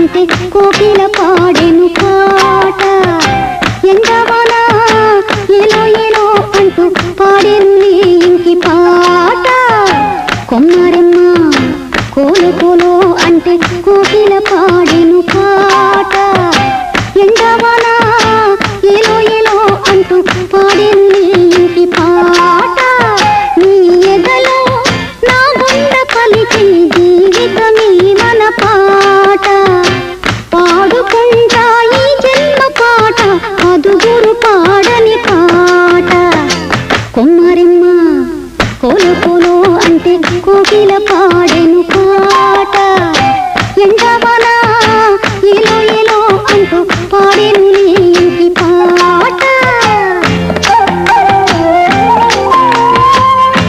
అంటే కోకిల పాడెను పాట. ఎండవన ఎలో ఎలో అంటూ పాడెను నీ ఇంటి పాట. కొమ్మరెమ్మ కోలు కోలో అంటే కోకిల కొమ్మరిమ్మ కోలు అంటే కోకిల పాడెను పాట. ఎండా